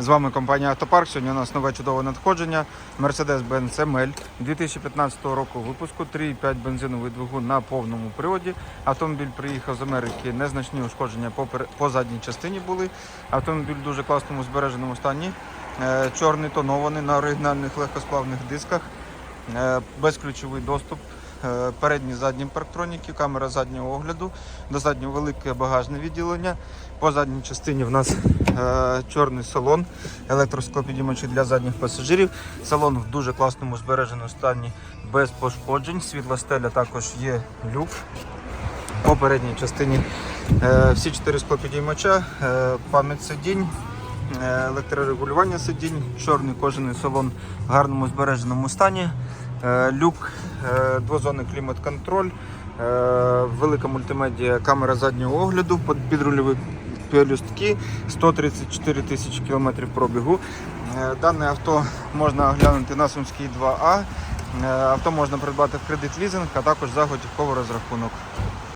З вами компанія Автопарк. Сьогодні у нас нове чудове надходження. Mercedes-Benz ML 2015 року випуску 3,5 бензиновий двигун на повному приводі. Автомобіль приїхав з Америки. Незначні ушкодження по, по задній частині були. Автомобіль в дуже класному збереженому стані. Е, Чорний тонований на оригінальних легкосплавних дисках. Е, Безключовий доступ. Е, Передні задні парктроніки, камера заднього огляду, достатньо велике багажне відділення. По задній частині в нас е, чорний салон, електросклопідіймачі для задніх пасажирів. Салон в дуже класному збереженому стані без пошкоджень. Світла стеля також є люк. По передній частині е, всі чотири склопідіймача, е, пам'ять сидінь, е, електрорегулювання сидінь, чорний кожаний салон в гарному збереженому стані. Е, Люк, е, двозонний клімат-контроль, е, велика мультимедія, камера заднього огляду, підрульові пелюстки, 134 тисячі кілометрів пробігу. Дане авто можна оглянути на Сумській 2А. Е, Авто можна придбати в кредит лізинг, а також за готівковий розрахунок.